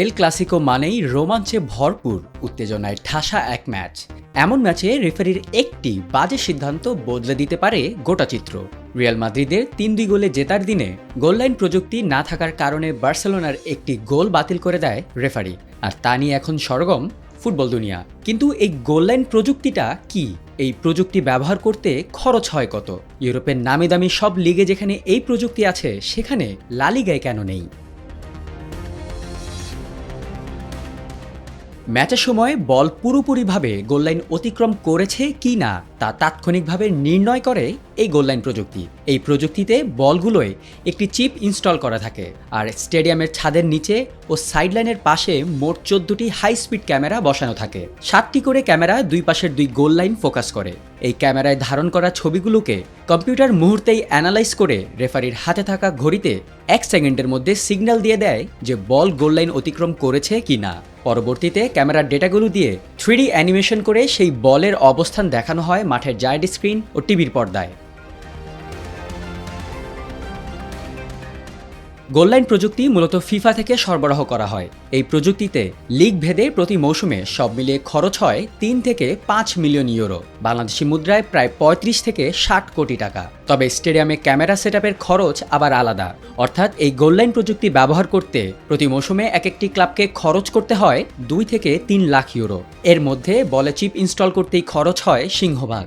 El Clasico মানেই রোমাঞ্চে ভরপুর, উত্তেজনায় ঠাসা এক ম্যাচ। এমন ম্যাচে রেফারির একটি বাজে সিদ্ধান্ত বদলে দিতে পারে গোটা চিত্র। রিয়াল মাদ্রিদের তিন দুই গোলে জেতার দিনে গোললাইন প্রযুক্তি না থাকার কারণে বার্সেলোনার একটি গোল বাতিল করে দেয় রেফারি। আর তা নিয়ে এখন সরগম ফুটবল দুনিয়া। কিন্তু এই গোললাইন প্রযুক্তিটা কি? এই প্রযুক্তি ব্যবহার করতে খরচ হয় কত? ইউরোপের নামি দামি সব লিগে যেখানে এই প্রযুক্তি আছে, সেখানে লালিগায় কেন নেই? ম্যাচের সময় বল পুরোপুরিভাবে গোললাইন অতিক্রম করেছে কি না? তা তাৎক্ষণিকভাবে নির্ণয় করে এই গোললাইন প্রযুক্তি। এই প্রযুক্তিতে বলগুলোয় একটি চিপ ইনস্টল করা থাকে আর স্টেডিয়ামের ছাদের নিচে ও সাইডলাইনের পাশে মোট চোদ্দটি হাই স্পিড ক্যামেরা বসানো থাকে। সাতটি করে ক্যামেরা দুই পাশের দুই গোল লাইন ফোকাস করে। এই ক্যামেরায় ধারণ করা ছবিগুলোকে কম্পিউটার মুহূর্তেই অ্যানালাইজ করে রেফারির হাতে থাকা ঘড়িতে এক সেকেন্ডের মধ্যে সিগন্যাল দিয়ে দেয় যে বল গোল লাইন অতিক্রম করেছে কি না পরবর্তীতে ক্যামেরার ডেটাগুলো দিয়ে থ্রিডি অ্যানিমেশন করে সেই বলের অবস্থান দেখানো হয় মাঠের জায়েন্ট স্ক্রিন ও টিভির পর্দায়। গোললাইন প্রযুক্তি মূলত ফিফা থেকে সরবরাহ করা হয়। এই প্রযুক্তিতে লিগ ভেদে প্রতি মৌসুমে সব মিলিয়ে খরচ হয় তিন থেকে পাঁচ মিলিয়ন ইউরো। বাংলাদেশি মুদ্রায় প্রায় পঁয়ত্রিশ থেকে ষাট কোটি টাকা। তবে স্টেডিয়ামে ক্যামেরা সেটআপের খরচ আবার আলাদা। অর্থাৎ এই গোললাইন প্রযুক্তি ব্যবহার করতে প্রতি মৌসুমে এক একটি ক্লাবকে খরচ করতে হয় দুই থেকে তিন লাখ ইউরো। এর মধ্যে বলে চিপ ইনস্টল করতেই খরচ হয় সিংহভাগ।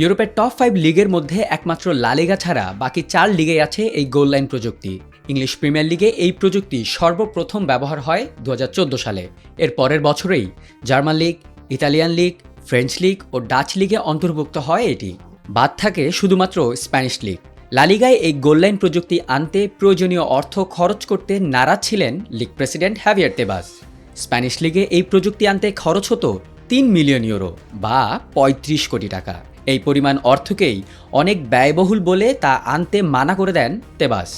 ইউরোপের টপ ফাইভ লিগের মধ্যে একমাত্র লালিগা ছাড়া বাকি চার লিগে আছে এই গোল লাইন প্রযুক্তি। ইংলিশ প্রিমিয়ার লিগে এই প্রযুক্তি সর্বপ্রথম ব্যবহার হয় দু হাজার চোদ্দ সালে। এর পরের বছরেই German league Italian league French league ও ডাচ লিগে অন্তর্ভুক্ত হয় এটি। বাদ থাকে শুধুমাত্র স্প্যানিশ লিগ লালিগায় এই গোললাইন প্রযুক্তি আনতে প্রয়োজনীয় অর্থ খরচ করতে নারাজ ছিলেন league president Javier Tebas Spanish লিগে এই প্রযুক্তি আনতে খরচ হতো তিন মিলিয়ন ইউরো বা পঁয়ত্রিশ কোটি টাকা। এই পরিমাণ অর্থকেই অনেক ব্যয়বহুল বলে তা আনতে মানা করে দেন তেবাস।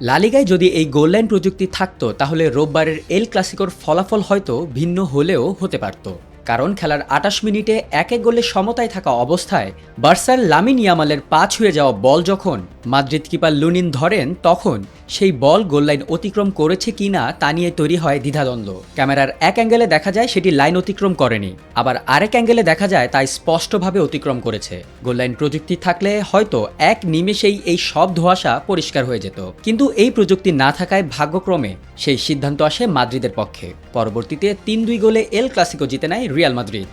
লালিগায় যদি এই গোল্ডলাইন প্রযুক্তি থাকতো, তাহলে রোববারের এল ক্লাসিকোর ফলাফল হয়তো ভিন্ন হলেও হতে পারত। কারণ খেলার আটাশ মিনিটে এক এক গোলে সমতায় থাকা অবস্থায় বার্সার লামিন ইয়ামালের পা ছুঁয়ে যাওয়া বল যখন মাদ্রিদ কিপার লুনিন ধরেন তখন সেই বল গোললাইন অতিক্রম করেছে কিনা তা নিয়ে তৈরি হয় দ্বিধাদ্বন্দ্ব। ক্যামেরার এক অ্যাঙ্গেলে দেখা যায় সেটি লাইন অতিক্রম করেনি। আবার আরেক অ্যাঙ্গেলে দেখা যায় তাই স্পষ্টভাবে অতিক্রম করেছে। গোললাইন প্রযুক্তি থাকলে হয়তো এক নিমেষেই এই সব ধোঁয়াশা পরিষ্কার হয়ে যেত। কিন্তু এই প্রযুক্তি না থাকায় ভাগ্যক্রমে সেই সিদ্ধান্ত আসে মাদ্রিদের পক্ষে। পরবর্তীতে তিন দুই গোলে এল ক্লাসিকো জিতে নেয় রিয়াল মাদ্রিদ।